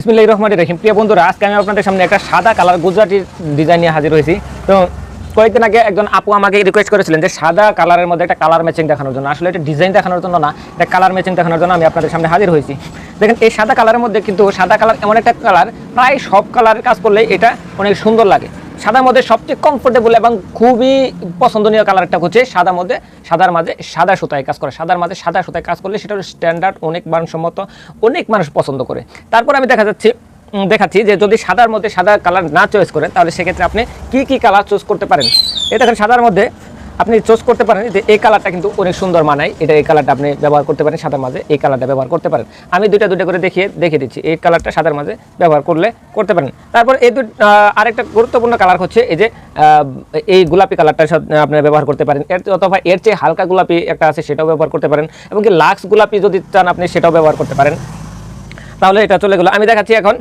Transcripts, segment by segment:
বিসমিল্লাহির রহমান রহিম। প্রিয় বন্ধুরা, আজকে আমি আপনাদের সামনে একটা সাদা কালার গুজরাটি ডিজাইন নিয়ে হাজির হয়েছি। তো কয়েকদিন আগে একজন আপু আমাকে রিকোয়েস্ট করেছিলেন যে সাদা কালারের মধ্যে একটা কালার ম্যাচিং দেখানোর জন্য। আসলে এটা ডিজাইন দেখানোর জন্য না একটা কালার ম্যাচিং দেখানোর জন্য আমি আপনাদের সামনে হাজির হয়েছি। দেখেন, এই সাদা কালারের মধ্যে কিন্তু সাদা কালার এমন একটা কালার, প্রায় সব কালারের কাজ করলে এটা অনেক সুন্দর লাগে। সাদার মধ্যে সবচেয়ে কমফোর্টেবল এবং খুবই পছন্দনীয় কালারটা হচ্ছে সাদার মধ্যে, সাদার মাঝে সাদা সুতায় কাজ করে। সাদার মাঝে সাদা সুতায় কাজ করলে সেটা স্ট্যান্ডার্ড অনেক মানসম্মত, অনেক মানুষ পছন্দ করে। তারপর আমি দেখা যাচ্ছে দেখাচ্ছি যে যদি সাদার মধ্যে সাদা কালার না চয়েস করেন, তাহলে সেক্ষেত্রে আপনি কি কি কালার চুজ করতে পারেন? এ দেখেন সাদার মধ্যে আপনি চুজ করতে পারেন যে এই কালারটা কিন্তু অনেক সুন্দর মানায়। এটা এই কালারটা আপনি ব্যবহার করতে পারেন, সাদার মাঝে এই কালারটা ব্যবহার করতে পারেন। আমি দুইটা দুইটা করে দেখিয়ে দেখিয়ে দিচ্ছি। এই কালারটা সাদার মাঝে ব্যবহার করলে করতে পারেন। তারপর এই দু আরেকটা গুরুত্বপূর্ণ কালার হচ্ছে এই যে এই গোলাপি কালারটা আপনি ব্যবহার করতে পারেন। এর অথবা এর চেয়ে হালকা গোলাপি একটা আছে, সেটাও ব্যবহার করতে পারেন। এবং কি লাক্স গোলাপি যদি চান আপনি, সেটাও ব্যবহার করতে পারেন। তাহলে এটা চলে গেলো। আমি দেখাচ্ছি এখন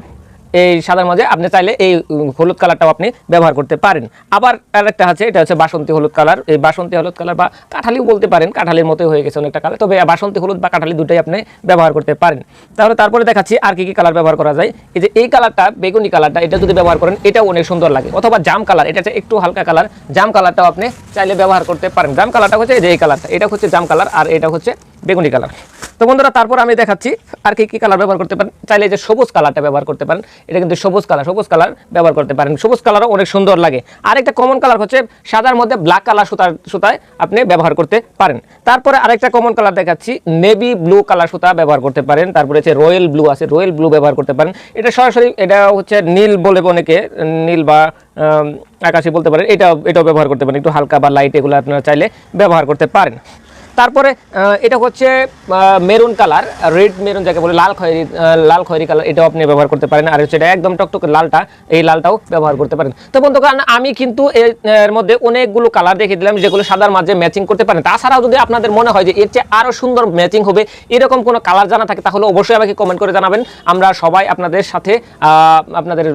এই সাদার মাঝে আপনি চাইলে এই হলুদ কালারটাও আপনি ব্যবহার করতে পারেন। আবার আরেকটা আছে, এটা হচ্ছে বাসন্তী হলুদ কালার। এই বাসন্তী হলুদ কালার বা কাঠালিও বলতে পারেন, কাঠালির মতোই হয়ে গেছে অনেকটা কালার। তবে বাসন্তী হলুদ বা কাঠালি দুটোই আপনি ব্যবহার করতে পারেন। তাহলে তারপরে দেখাচ্ছি আর কি কি কালার ব্যবহার করা যায়। এই যে এই কালারটা, বেগুনি কালারটা, এটা যদি ব্যবহার করেন, এটাও অনেক সুন্দর লাগে। অথবা জাম কালার, এটা হচ্ছে একটু হালকা কালার। জাম কালারটাও আপনি চাইলে ব্যবহার করতে পারেন। জাম কালারটা হচ্ছে এই যে এই কালারটা, এটা হচ্ছে জাম কালার আর এটা হচ্ছে বেগুনি কালার তো বন্ধুরা, তারপর আমি দেখাচ্ছি আর কি কি কালার ব্যবহার করতে পারেন। চাইলে যে সবুজ কালারটা ব্যবহার করতে পারেন। এটা কিন্তু সবুজ কালার সবুজ কালার ব্যবহার করতে পারেন। সবুজ কালারও অনেক সুন্দর লাগে। আরেকটা কমন কালার হচ্ছে সাদার মধ্যে ব্ল্যাক কালার সুতার সুতায় আপনি ব্যবহার করতে পারেন। তারপরে আরেকটা কমন কালার দেখাচ্ছি নেভি ব্লু কালার সুতা ব্যবহার করতে পারেন। তারপরে হচ্ছে রয়্যাল ব্লু আছে রয়্যাল ব্লু ব্যবহার করতে পারেন। এটা সরাসরি, এটা হচ্ছে নীল বলে অনেকে, নীল বা আকাশি বলতে পারেন। এটা এটাও ব্যবহার করতে পারেন। একটু হালকা বা লাইট এগুলো আপনারা চাইলে ব্যবহার করতে পারেন। তারপরে এটা হচ্ছে মেরুন কালার, রেড মেরুন যাকে বলে, লাল খয়েরি লাল খয়েরি কালার, এটাও আপনি ব্যবহার করতে পারেন। আর এটা একদম টকটকে লালটা, এই লালটাও ব্যবহার করতে পারেন। তো বন্ধুগণ, আমি কিন্তু এর মধ্যে অনেকগুলো কালার দেখিয়ে দিলাম, যেগুলো সাদার মাঝে ম্যাচিং করতে পারেন। তাছাড়াও যদি আপনাদের মনে হয় যে এর চেয়ে আরও সুন্দর ম্যাচিং হবে, এরকম কোনো কালার জানা থাকে, তাহলে অবশ্যই আমাকে কমেন্ট করে জানাবেন। আমরা সবাই আপনাদের সাথে আপনাদের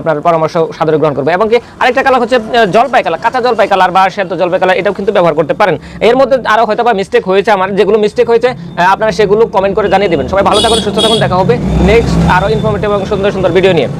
আপনার পরামর্শ সাদরে গ্রহণ করব। এবং কি আরেকটা কালার হচ্ছে জলপাই কালার, কাঁচা জলপাই কালার বা সেদ্ধ জলপাই কালার, এটাও কিন্তু ব্যবহার করতে পারেন। এর মধ্যে আরও হয়তো বা মিস্টেক হয়েছে আমার, যেগুলো মিস্টেক হয়েছে আপনারা সেগুলো কমেন্ট করে জানিয়ে দেবেন। সবাই ভালো থাকুন, সুস্থ থাকুন, দেখা হবে নেক্সট আরও ইনফরমেটিভ এবং সুন্দর সুন্দর ভিডিও নিয়ে।